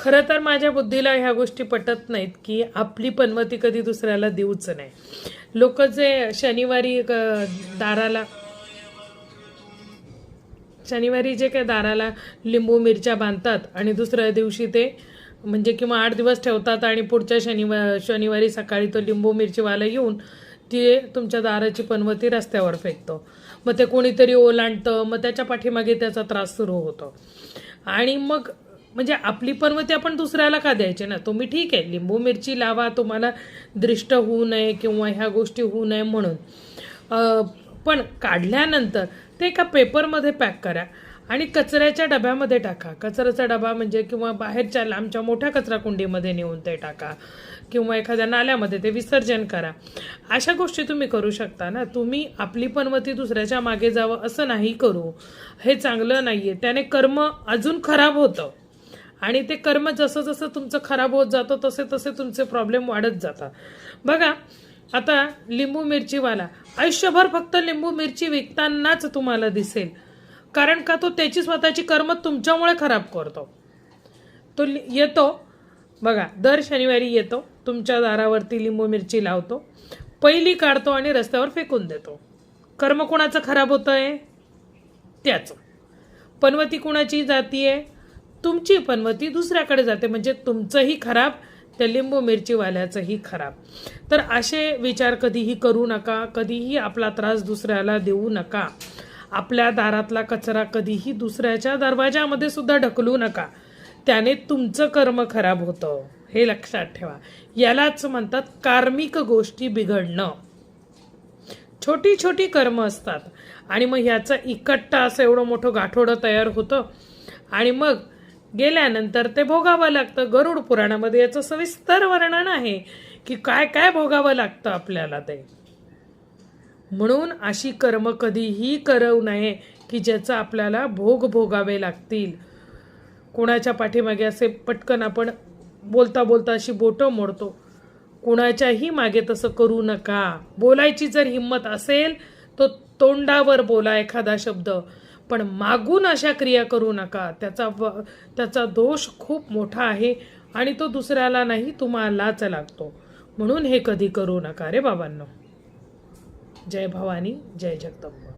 खरं तर माझ्या बुद्धीला ह्या गोष्टी पटत नाहीत की आपली पनवती कधी दुसऱ्याला देऊच नाही. लोक जे शनिवारी दाराला शनिवारी जे काय दाराला लिंबू मिरच्या बांधतात आणि दुसऱ्या दिवशी ते म्हणजे किंवा आठ दिवस ठेवतात आणि पुढच्या शनिवार शनिवारी सकाळी तो लिंबू मिरचीवाला येऊन ती तुमच्या दाराची पनवती रस्त्यावर फेकतो. मग ते कोणीतरी ओलांडतं मग त्याच्या पाठीमागे त्याचा त्रास सुरू होतो. आणि मग म्हणजे आपली पनवती आपण दुसऱ्याला का द्यायचे ना? तुम्ही ठीक आहे लिंबू मिरची लावा तुम्हाला दृष्ट होऊ नये किंवा ह्या गोष्टी होऊ नये म्हणून. पण काढल्यानंतर ते एका पेपरमध्ये पॅक करा आणि कचऱ्याच्या डब्यामध्ये टाका. कचऱ्याचा डबा म्हणजे किंवा बाहेरच्या लांबच्या मोठ्या कचरा कुंडीमध्ये नेऊन ते टाका. किंवा एखाद्या नाल्यामध्ये ते विसर्जन करा. अशा गोष्टी तुम्ही करू शकता ना? तुम्ही आपली पर्वती दुसऱ्याच्या मागे जावं असं नाही करू. हे चांगलं नाही आहे त्याने कर्म अजून खराब होतं. आणि ते कर्म जसं जसं तुमचं खराब होत जातं तसे तसे तुमचे प्रॉब्लेम वाढत जातात. बघा आता लिंबू मिरचीवाला. आयुष्यभर फक्त लिंबू मिरची विकतानाच तुम्हाला दिसेल. कारण का तो त्याची स्वतःची कर्म तुमच्यामुळे खराब करतो. तो लि- येतो. बघा दर शनिवारी येतो. तुमच्या दारावरती लिंबू मिरची लावतो. पहिली काढतो आणि रस्त्यावर फेकून देतो. कर्म कोणाचं खराब होतं आहे त्याचं. पनवती कुणाची आहे तुमची पनवती दुसऱ्याकडे जाते. म्हणजे तुमचंही खराब त्या लिंबू मिरचीवाल्याचंही खराब. तर असे विचार कधीही करू नका. कधीही आपला त्रास दुसऱ्याला देऊ नका. आपल्या दारातला कचरा कधीही दुसऱ्याच्या दरवाजामध्ये सुद्धा ढकलू नका. त्याने तुमचं कर्म खराब होतं. हे लक्षात ठेवा. यालाच म्हणतात कार्मिक गोष्टी बिघडणं. छोटी छोटी कर्म असतात. आणि मग ह्याचं इकट्टा असं एवढं मोठं गाठोडं तयार होतं. आणि मग गेल्यानंतर ते भोगावं लागतं. गरुड पुराणामध्ये याचं सविस्तर वर्णन आहे की काय काय भोगावं लागतं आपल्याला ते. म्हणून अशी कर्म कधीही करू नये की ज्याचं आपल्याला भोग भोगावे लागतील. कोणाच्या पाठीमागे असे पटकन आपण बोलता बोलता अशी बोटं मोडतो. कुणाच्याही मागे तसं करू नका. बोलायची जर हिंमत असेल तर तोंडावर बोला एखादा शब्द. पण मागून अशा क्रिया करू नका. त्याचा व- त्याचा दोष खूप मोठा आहे आणि तो दुसऱ्याला नाही तुम्हालाच लागतो. म्हणून हे कधी करू नका रे बाबांनो. जय भवानी जय जगदंब.